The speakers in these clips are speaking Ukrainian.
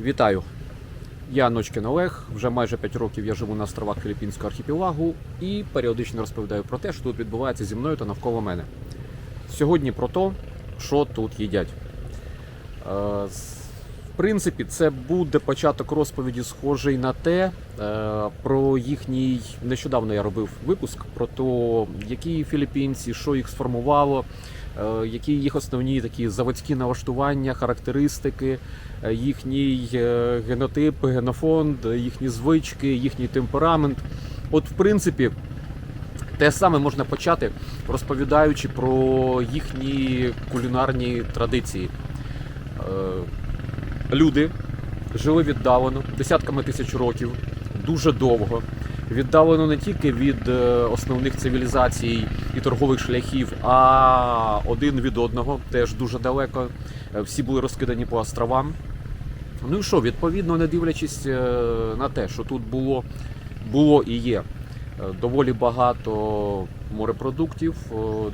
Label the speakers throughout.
Speaker 1: Вітаю! Я Ночкін Олег. Вже майже 5 років я живу на островах Філіппінського архіпелагу і періодично розповідаю про те, що тут відбувається зі мною та навколо мене. Сьогодні про те, що тут їдять. Е, В принципі, це буде початок розповіді, схожий на те, е, про їхній нещодавно я робив випуск про те, які філіппінці, що їх сформувало, які їх основні такі заводські налаштування, характеристики, е, їхній е, генотип, генофонд, їхні звички, їхній темперамент. От, в принципі, те саме можна почати, розповідаючи про їхні кулінарні традиції. Е, Люди жили віддалено десятками тисяч років, дуже довго. Віддалено не тільки від е, основних цивілізацій і торгових шляхів, а один від одного, теж дуже далеко. Е, Всі були розкидані по островам. Ну і що, відповідно, не дивлячись е, на те, що тут було, було і є доволі багато морепродуктів,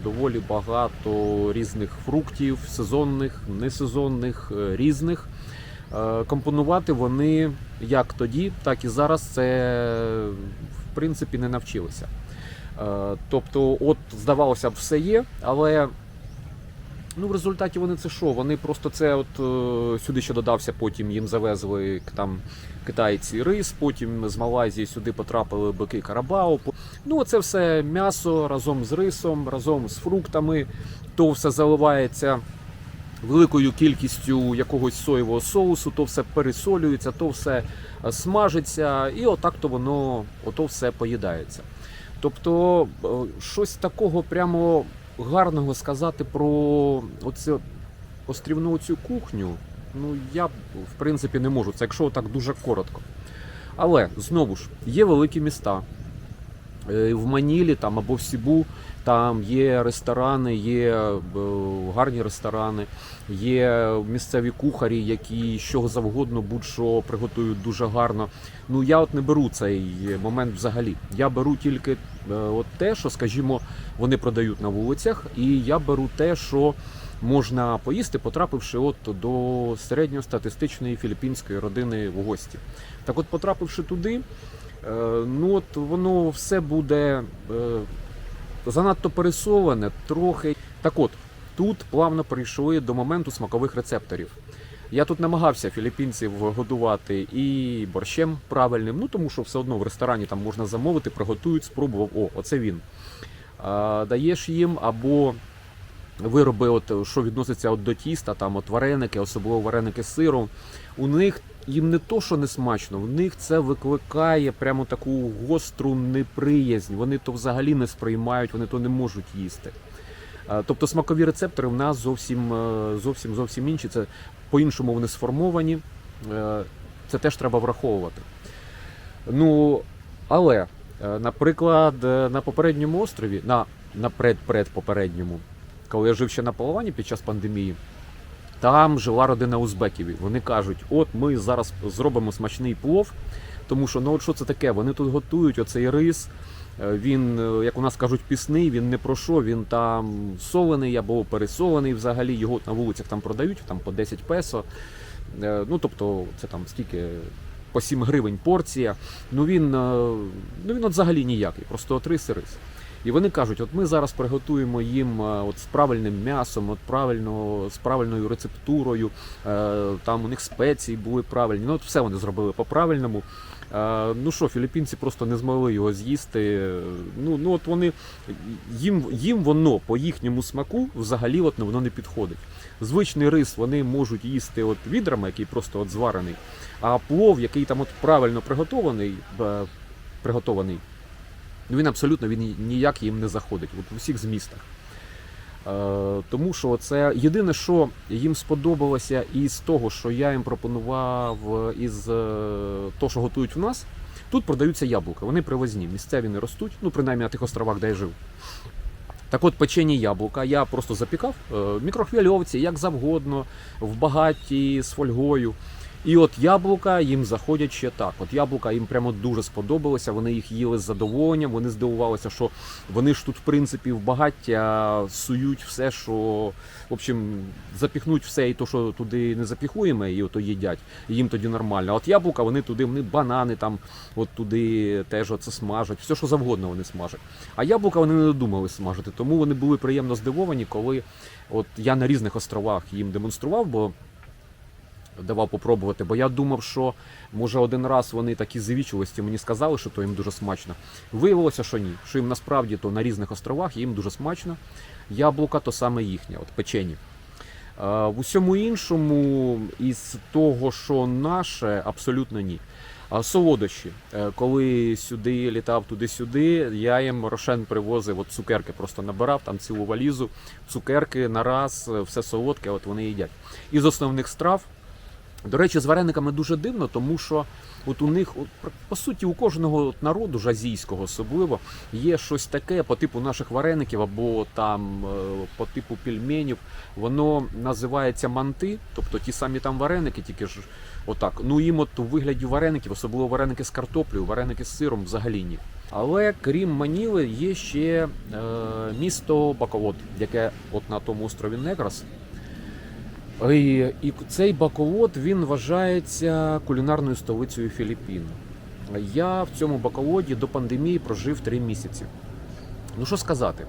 Speaker 1: доволі багато різних фруктів, сезонних, несезонних, різних. Компонувати вони як тоді, так і зараз це в принципі не навчилися. Е, Тобто, от, здавалося б, все є, але ну, в результаті вони це що? Вони просто це от е, сюди ще додався, потім їм завезли там китайці рис, потім з Малайзії сюди потрапили бики Карабао. Ну, це все м'ясо разом з рисом, разом з фруктами, то все заливається великою кількістю якогось соєвого соусу, то все пересолюється, то все е, смажиться, і отак то воно ото все поїдається. Тобто, е, щось такого прямо гарного сказати про оцю острівну цю кухню, ну я в принципі не можу. Це якщо так дуже коротко. Але знову ж є великі міста. Е, В Манілі там або в Сібу там є ресторани, є е, гарні ресторани, є місцеві кухарі, які що завгодно будь-що приготують дуже гарно. Ну я от не беру цей момент взагалі. Я беру тільки е, от те, що, скажімо, вони продають на вулицях, і я беру те, що можна поїсти, потрапивши от до середньостатистичної філіппінської родини в гості. Так от, потрапивши туди, ну от воно все буде е, занадто пересоване, трохи. Так от, тут плавно прийшли до моменту смакових рецепторів. Я тут намагався філіппінців годувати і борщем правильним, ну тому що все одно в ресторані там можна замовити, приготують, спробував. О, оце він. Даєш їм або вироби, от, що відноситься от до тіста, там от вареники, особливо вареники з сиром. У них їм не то, що не смачно, в них це викликає прямо таку гостру неприязнь. Вони то взагалі не сприймають, вони то не можуть їсти. Тобто смакові рецептори в нас зовсім е, зовсім зовсім інші. Це по-іншому вони сформовані. Е, Це теж треба враховувати. Ну, але, е, наприклад, на попередньому острові, на, на пред-предпопередньому, коли я жив ще на Палавані під час пандемії, там жила родина узбеків. Вони кажуть: от ми зараз зробимо смачний плов, тому що ну от що це таке? Вони тут готують оцей рис. е, Він, е, як у нас кажуть, пісний, він не про що, він там солений або пересолений взагалі. Його на вулицях там продають там по 10 песо. Е, Ну тобто, це там скільки. По 7 гривень порція. Ну він, ну він от взагалі ніякий, просто от рис і рис. І вони кажуть, от ми зараз приготуємо їм е, от з правильним м'ясом, от правильно, з правильною рецептурою, е, там у них спеції були правильні. Ну от все вони зробили по-правильному. Е, Ну що, філіппінці просто не змогли його з'їсти. Ну, ну от вони їм, їм воно по їхньому смаку взагалі от воно не підходить. Звичний рис вони можуть їсти от відрами, який просто от зварений, а плов, який там от правильно приготований, приготований, ну він абсолютно він ніяк їм не заходить от у всіх змістах. Е, тому що це єдине, що їм сподобалося із того, що я їм пропонував е, із е, того, що готують в нас. Тут продаються яблука, вони привозні, місцеві не ростуть, ну принаймні на тих островах, де я жив. Так от печені яблука я просто запікав е, в мікрохвильовці, як завгодно, в багаті з фольгою. І от яблука їм заходять ще так. От яблука їм прямо дуже сподобалося. Вони їх їли з задоволенням. Вони здивувалися, що вони ж тут, в принципі, в багаття сують все, що в общем, запіхнуть все, і то, що туди не запіхуємо, і ото їдять. Їм тоді нормально. А от яблука вони туди, вони банани там, от туди теж оце смажать, все, що завгодно вони смажать. А яблука вони не додумали смажити, тому вони були приємно здивовані, коли от я на різних островах їм демонстрував, бо давав попробувати, бо я думав, що може один раз вони такі завічливості мені сказали, що то їм дуже смачно. Виявилося, що ні. Що їм насправді то на різних островах їм дуже смачно. Яблука то саме їхнє, от печені. В усьому іншому, із того, що наше, абсолютно ні. Солодощі. Е, Коли сюди літав туди-сюди, я їм Рошен привозив от цукерки, просто набирав там цілу валізу, цукерки на раз, е, все солодке, от вони їдять. Із основних страв. До речі, з варениками дуже дивно, тому що от у них, по суті, у кожного народу, ж азійського особливо, є щось таке по типу наших вареників або там е, по типу пельменів. Воно називається манти, тобто ті самі там вареники, тільки ж отак. Ну їм от у вигляді вареників, особливо вареники з картоплею, вареники з сиром взагалі ні. Але крім Маніли, є ще е, місто Баковод, яке от на тому острові Негрос. І, і цей Баковод він вважається кулінарною столицею Філіппін. Я в цьому Баководі до пандемії прожив три місяці. Ну що сказати?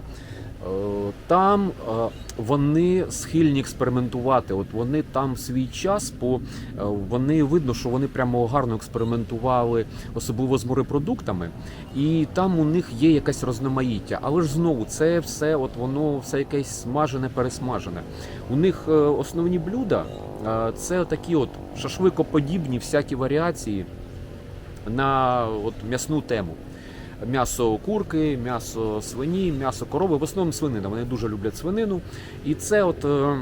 Speaker 1: Е, Там е, вони схильні експериментувати. От вони там свій час, по е, вони видно, що вони прямо гарно експериментували, особливо з морепродуктами, і там у них є якесь розноманіття. Але ж знову це все, от воно все якесь смажене, пересмажене. У них основні блюда це такі от шашликоподібні всякі варіації на от м'ясну тему. М'ясо курки, м'ясо свині, м'ясо корови. В основному свинина. Вони дуже люблять свинину. І це от е,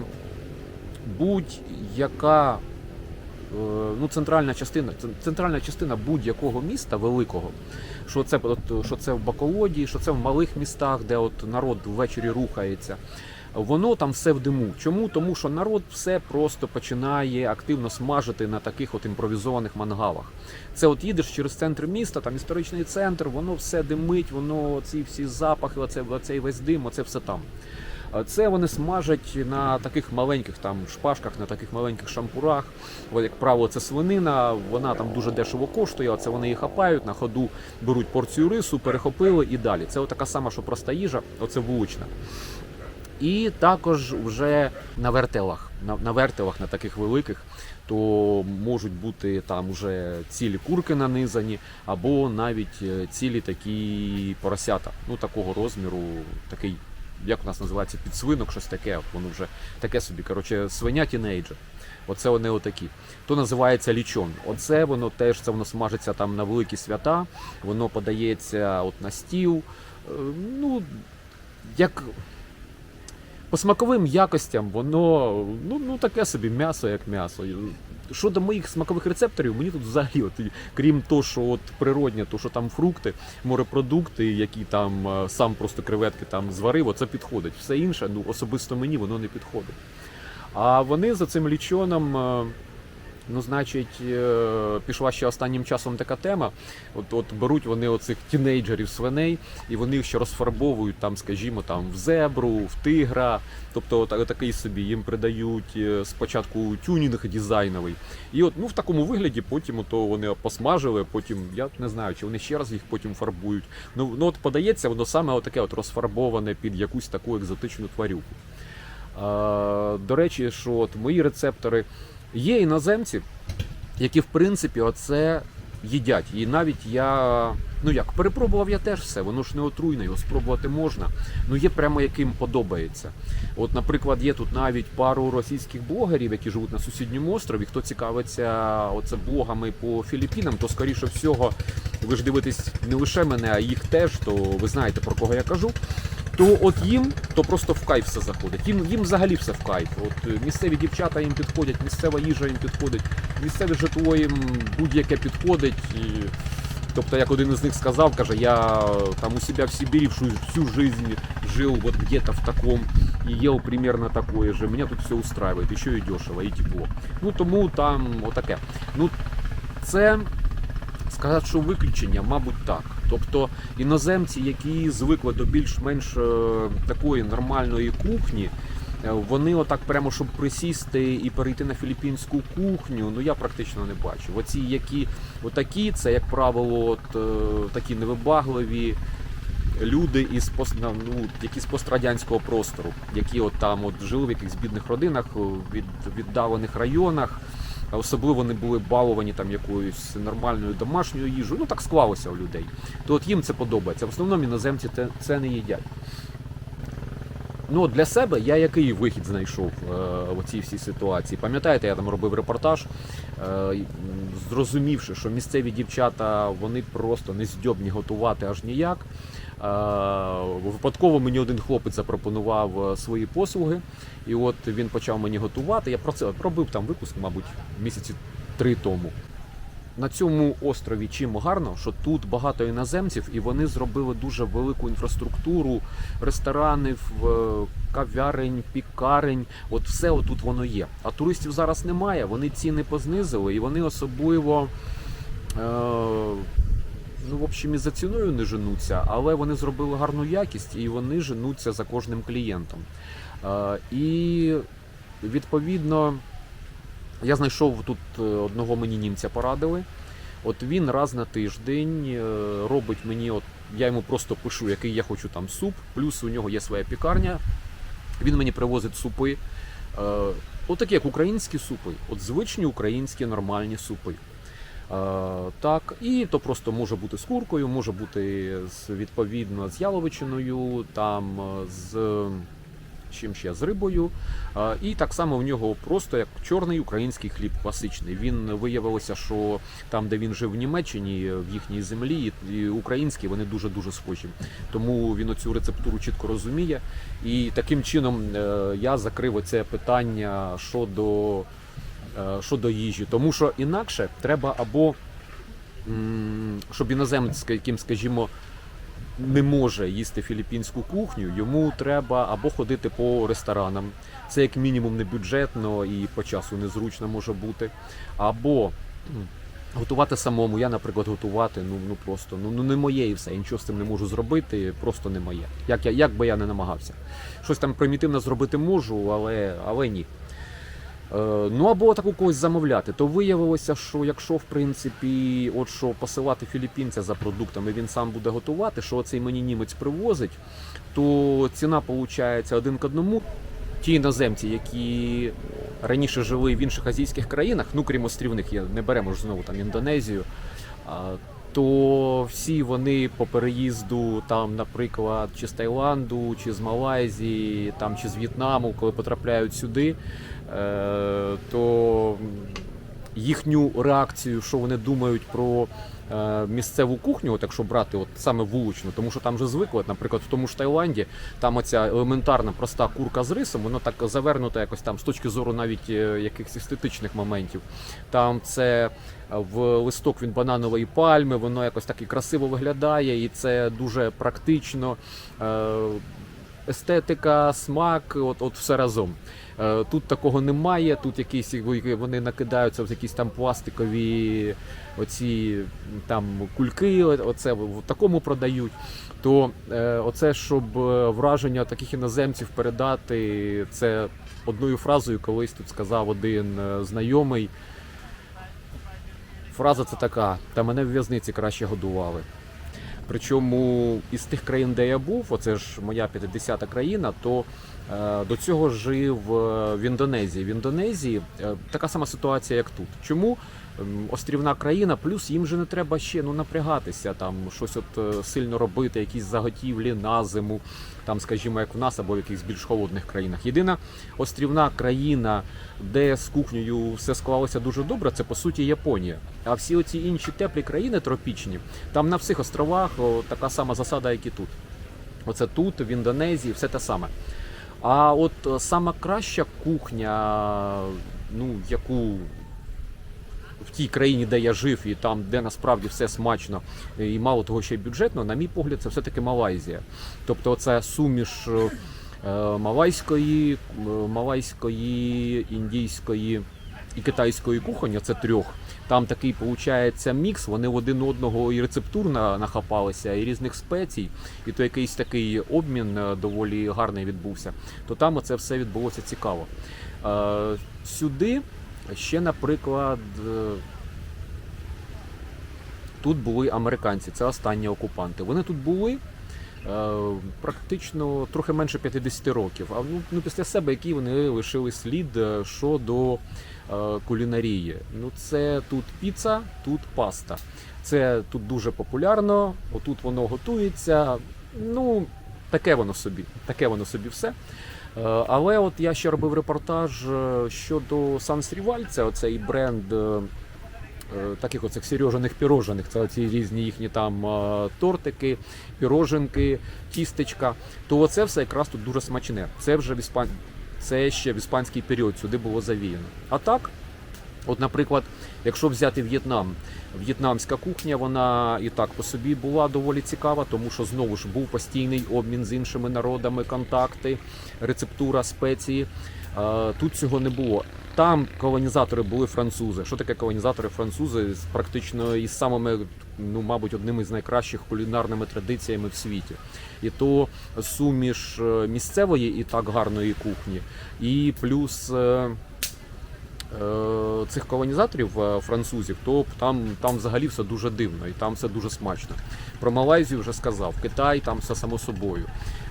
Speaker 1: будь-яка е, ну, центральна частина, центральна частина будь-якого міста великого. Що це, от, що це в Баколоді, що це в малих містах, де от народ ввечері рухається. Воно там все в диму. Чому? Тому що народ все просто починає активно смажити на таких от імпровізованих мангалах. Це от їдеш через центр міста, там історичний центр, воно все димить, воно ці всі запахи, оце, оцей весь дим, оце все там. Це вони смажать на таких маленьких там шпажках, на таких маленьких шампурах. Як правило, це свинина, вона там дуже дешево коштує, оце вони її хапають, на ходу беруть порцію рису, перехопили і далі. Це така сама, що проста їжа, оце вулична. І також вже на вертелах, на, на вертелах, на таких великих, то можуть бути там уже цілі курки нанизані, або навіть е, цілі такі поросята, ну такого розміру, такий, як у нас називається, підсвинок, щось таке, воно вже таке собі. Коротше, свиня тінейджер. Оце вони отакі. То називається лічон. Оце воно теж це воно смажиться там на великі свята, воно подається от на стіл. Е, Ну, як по смаковим якостям воно ну, ну таке собі м'ясо, як м'ясо. Щодо моїх смакових рецепторів, мені тут взагалі, от, крім того, що от природнє, то що там фрукти, морепродукти, які там е, сам просто креветки там зварив, оце підходить. Все інше, ну особисто мені воно не підходить. А вони за цим лічоном. Е, Ну, значить, е, пішла ще останнім часом така тема. От, от беруть вони оцих тінейджерів свиней, і вони їх ще розфарбовують там, скажімо, там в зебру, в тигра. Тобто так- такий собі їм придають е, спочатку тюнінг дизайновий. І от ну в такому вигляді потім ото вони посмажили, потім я не знаю, чи вони ще раз їх потім фарбують. Ну, ну от подається, воно саме отаке от розфарбоване під якусь таку екзотичну тварюку. А, до речі, що от мої рецептори є іноземці, які в принципі оце їдять. І навіть я, ну як, перепробував я теж все, воно ж не отруйне, його спробувати можна. Ну є прямо яким подобається. От, наприклад, є тут навіть пару російських блогерів, які живуть на сусідньому острові. Хто цікавиться оце блогами по Філіппінам, то скоріше всього, ви ж дивитесь не лише мене, а їх теж, то ви знаєте про кого я кажу. То от їм то просто в кайф все заходить. Їм, їм взагалі все в кайф. От е, місцеві дівчата їм підходять, місцева їжа їм підходить, місцеве житло їм будь-яке підходить. І, тобто, як один із них сказав, каже, я там у себе в Сибірі всю, всю жизнь жив вот где-то в таком и ел примерно такое же. Меня тут все устраивает, еще и дешево, и тепло. Ну тому там отаке. Ну це сказати, що виключення, мабуть, так. Тобто іноземці, які звикли до більш-менш е, такої нормальної кухні, е, вони отак прямо щоб присісти і перейти на філіппінську кухню, ну я практично не бачу. Оці, які отакі, це як правило, от, е, такі невибагливі. Люди із пост, ну, які з пострадянського простору, які от там от жили в якихось бідних родинах, від віддалених районах, особливо не були баловані там якоюсь нормальною домашньою їжею. Ну так склалося у людей. То от їм це подобається. В основному іноземці це не їдять. Ну, для себе я який вихід знайшов е, в цій всій ситуації. Пам'ятаєте, я там робив репортаж, е, зрозумівши, що місцеві дівчата вони просто не здьобні готувати аж ніяк. Випадково мені один хлопець запропонував е, свої послуги, і от він почав мені готувати. Я про це робив там випуск, мабуть, місяці три тому. На цьому острові чим гарно, що тут багато іноземців, і вони зробили дуже велику інфраструктуру ресторанів, е, кав'ярень, пікарень. От все отут воно є. А туристів зараз немає. Вони ціни познизили, і вони особливо. Е- Ну, в общем, і за ціною не женуться, але вони зробили гарну якість і вони женуться за кожним клієнтом. Е, і відповідно я знайшов тут е, одного мені німця порадили. От він раз на тиждень е, робить мені, от я йому просто пишу, який я хочу там суп, плюс у нього є своя пікарня. Він мені привозить супи. Е, От такі, як українські супи, от звичні українські нормальні супи. Е, Так, і то просто може бути з куркою, може бути з відповідно з яловичиною, там е, з чим ще з рибою. Е, І так само в нього просто як чорний український хліб класичний. Він виявилося, що там, де він жив в Німеччині, в їхній землі, і українські вони дуже дуже схожі. Тому він оцю рецептуру чітко розуміє. І таким чином я закрив оце питання щодо, щодо їжі. Тому що інакше треба або щоб іноземець, яким, скажімо, не може їсти філіппінську кухню, йому треба або ходити по ресторанам. Це як мінімум не бюджетно і по часу незручно може бути. Або готувати самому. Я, наприклад, готувати ну, ну просто ну, ну не моє і все. Я нічого з цим не можу зробити, просто не моє. Як, я, як би я не намагався. Щось там примітивно зробити можу, але, але ні. Е, Ну або таку когось замовляти, то виявилося, що якщо в принципі, от що посилати філіппінця за продуктами, він сам буде готувати, що цей мені німець привозить, то ціна виходить один к одному. Ті іноземці, які раніше жили в інших азійських країнах, ну крім острівних, я не беремо ж знову там Індонезію. То всі вони по переїзду, там, наприклад, чи з Таїланду, чи з Малайзії, там, чи з В'єтнаму, коли потрапляють сюди, то їхню реакцію, що вони думають про е, місцеву кухню, от якщо брати от саме вуличну, тому що там вже звикли, наприклад, в тому ж Таїланді, там оця елементарна проста курка з рисом, воно так завернуто якось там з точки зору навіть е, якихось естетичних моментів. Там це е, в листок від бананової пальми, воно якось так і красиво виглядає, і це дуже практично. Естетика, смак, от, от все разом. Е, Тут такого немає. Тут якісь вони накидаються в якісь там пластикові оці там кульки. Оце в такому продають. То е, оце, щоб е, враження таких іноземців передати, це одною фразою колись тут сказав один знайомий. Фраза це така: та мене в в'язниці краще годували. Причому із тих країн, де я був, оце ж моя 50-та країна, то е, до цього жив е, в Індонезії. В Індонезії е, така сама ситуація, як тут. Чому? Ем, Острівна країна, плюс їм же не треба ще ну, напрягатися, там щось от е, сильно робити, якісь заготівлі на зиму, там, скажімо, як в нас або в якихось більш холодних країнах. Єдина острівна країна, де з кухнею все склалося дуже добре, це по суті Японія. А всі оці інші теплі країни тропічні, там на всіх островах о, така сама засада, як і тут. Оце тут, в Індонезії, все те саме. А от е, сама краща кухня, ну, яку тій країні, де я жив, і там, де насправді все смачно, і мало того ще й бюджетно, на мій погляд, це все-таки Малайзія. Тобто, це суміш е, малайської, е, малайської, індійської і китайської кухонь, це трьох. Там такий виходить мікс, вони в один одного і рецептур на- нахапалися, і різних спецій, і то якийсь такий обмін е, доволі гарний відбувся. То там це все відбулося цікаво. Сюди ще, наприклад, е, тут були американці, це останні окупанти. Вони тут були. е, Практично трохи менше 50 років. А ну, ну після себе, які вони лишили слід е, щодо кулінарії. Ну, це тут піца, тут паста. Це тут дуже популярно, отут воно готується. Ну, таке воно собі, таке воно собі все. Е, Але от я ще робив репортаж е, щодо Сан Сріваль, це оцей бренд е, таких оцих сережаних пірожених. Це ці різні їхні там тортики, піроженки, тістечка. То оце все якраз тут дуже смачне. Це вже в іспан... це ще в іспанський період сюди було завіяно. А так, от, наприклад, якщо взяти В'єтнам, в'єтнамська кухня, вона і так по собі була доволі цікава, тому що знову ж був постійний обмін з іншими народами, контакти, рецептура, спеції. Е, Тут цього не було. Там колонізатори були французи. Що таке колонізатори французи? Практично із самими, ну мабуть, одними з найкращих кулінарними традиціями в світі. І то суміш е, місцевої і так гарної кухні, і плюс. Е, Цих колонізаторів е, французів, то там, там взагалі все дуже дивно і там все дуже смачно. Про Малайзію вже сказав, Китай там все само собою.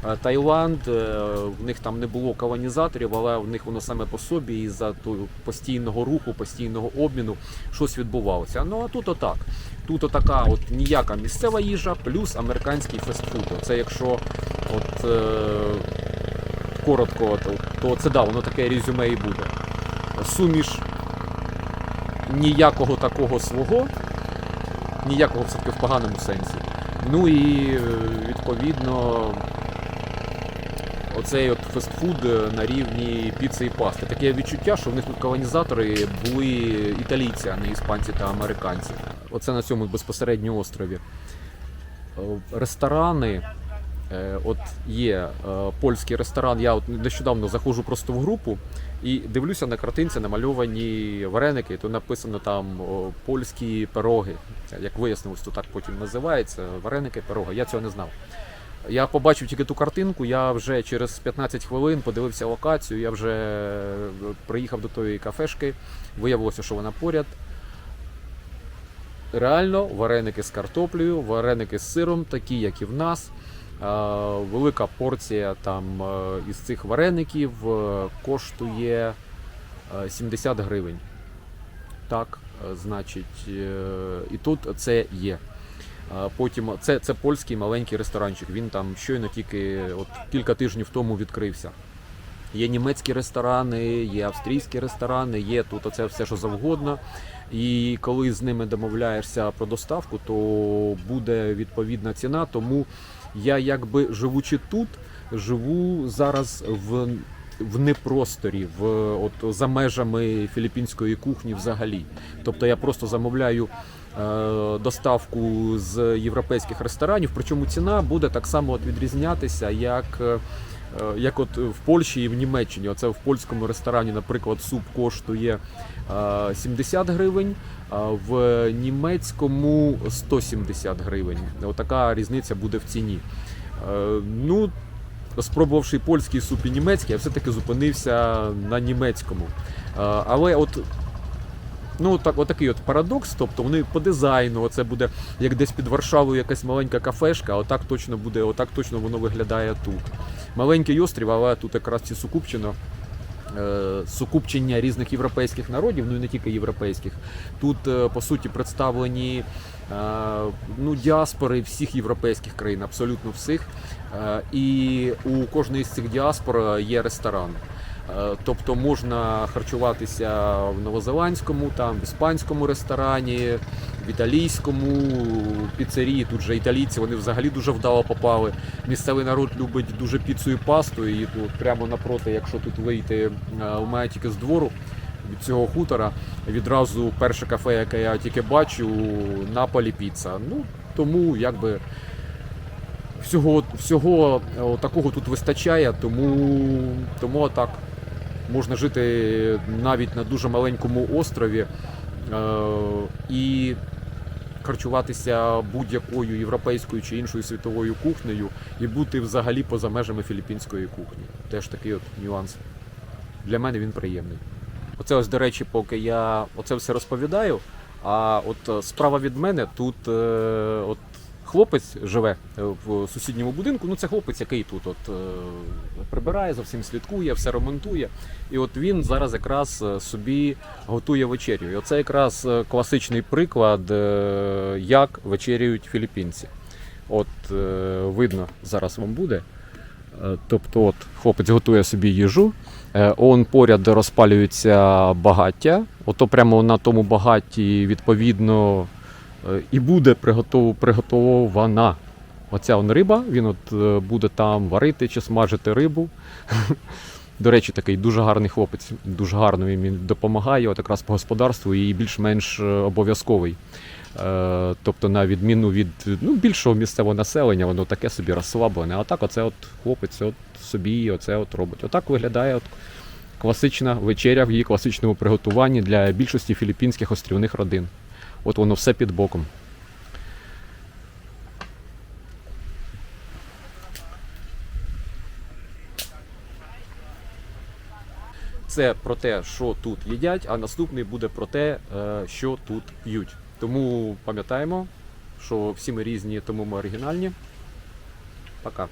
Speaker 1: Е, Таїланд, в них там не було колонізаторів, але в них воно саме по собі і за постійного руху, постійного обміну щось відбувалося. Ну а тут отак. Тут отака от ніяка місцева їжа, плюс американський фастфуд. Це якщо от е, коротко, то, то це да, воно таке резюме і буде. Суміш ніякого такого свого, ніякого все-таки в поганому сенсі. Ну і е, відповідно оцей от фастфуд е, на рівні піци і пасти. Таке відчуття, що в них тут колонізатори були італійці, а не іспанці та американці. Оце на цьому безпосередньо острові. Е, Ресторани. Е, От є е, польський ресторан. Я от нещодавно заходжу просто в групу і дивлюся на картинці намальовані вареники. То написано там польські пироги. Як вияснилось, то так потім називається. Вареники, пироги. Я цього не знав. Я побачив тільки ту картинку, я вже через 15 хвилин подивився локацію, я вже е, приїхав до тої кафешки, виявилося, що вона поряд. Реально, вареники з картоплею, вареники з сиром, такі, як і в нас. Е, Велика порція там е, із цих вареників е, коштує е, 70 гривень. Так, значить, і тут це є. Потім це, це польський маленький ресторанчик. Він там щойно тільки от кілька тижнів тому відкрився. Є німецькі ресторани, є австрійські ресторани, є тут оце все, що завгодно. І коли з ними домовляєшся про доставку, то буде відповідна ціна. Тому я якби живучи тут, живу зараз в, в непросторі, в от за межами філіппінської кухні взагалі. Тобто я просто замовляю е, доставку з європейських ресторанів, причому ціна буде так само от відрізнятися, як. е, Як от в Польщі і в Німеччині, оце в польському ресторані, наприклад, суп коштує е, 70 гривень, а в німецькому 170 гривень. Отака різниця буде в ціні. Е, Ну, спробувавши польський суп і німецький, я все-таки зупинився на німецькому. Е, Але от Ну, так, отакий от парадокс. Тобто вони по дизайну, це буде як десь під Варшавою якась маленька кафешка, отак точно буде, отак точно воно виглядає тут. Маленький острів, але тут якраз ці сукупчено. Е, Сукупчення різних європейських народів, ну і не тільки європейських. Тут е, по суті представлені е, ну, діаспори всіх європейських країн, абсолютно всіх. І у кожної з цих діаспор є ресторан. Е, Тобто можна харчуватися в новозеландському, там в іспанському ресторані, в італійському піцерії. Тут же італійці вони взагалі дуже вдало попали. Місцевий народ любить дуже піцу і пасту. І тут прямо напроти, якщо тут вийти е, у мене тільки з двору від цього хутора, відразу перше кафе, яке я тільки бачу, Наполі піца. Ну тому якби всього, всього е, такого тут вистачає, тому, тому так можна жити навіть на дуже маленькому острові е, і харчуватися будь-якою європейською чи іншою світовою кухнею і бути взагалі поза межами філіппінської кухні. Теж такий от нюанс. Для мене він приємний. Оце ось, до речі, поки я оце все розповідаю. А от е, справа від мене тут е, от хлопець живе е, в сусідньому будинку. Ну, це хлопець, який тут от е, прибирає, за всім слідкує, все ремонтує. І от він зараз якраз е, собі готує вечерю. І оце якраз класичний приклад, як вечерюють філіппінці. От видно зараз вам буде. Тобто, от хлопець готує собі їжу. Он поряд розпалюється багаття. Ото прямо на тому багатті, відповідно, і буде приготов- приготована оця он риба. Він от е, буде там варити чи смажити рибу. До речі, такий дуже гарний хлопець, дуже гарно він допомагає, от якраз по господарству і більш-менш е, обов'язковий. Е, Тобто, на відміну від ну, більшого місцевого населення, воно таке собі розслаблене. А так, оце от хлопець от собі оце от робить. Отак виглядає от класична вечеря в її класичному приготуванні для більшості філіппінських острівних родин. От воно все під боком. Це про те, що тут їдять, а наступний буде про те, е, що тут п'ють. Тому пам'ятаємо, що всі ми різні, тому ми оригінальні. Пока.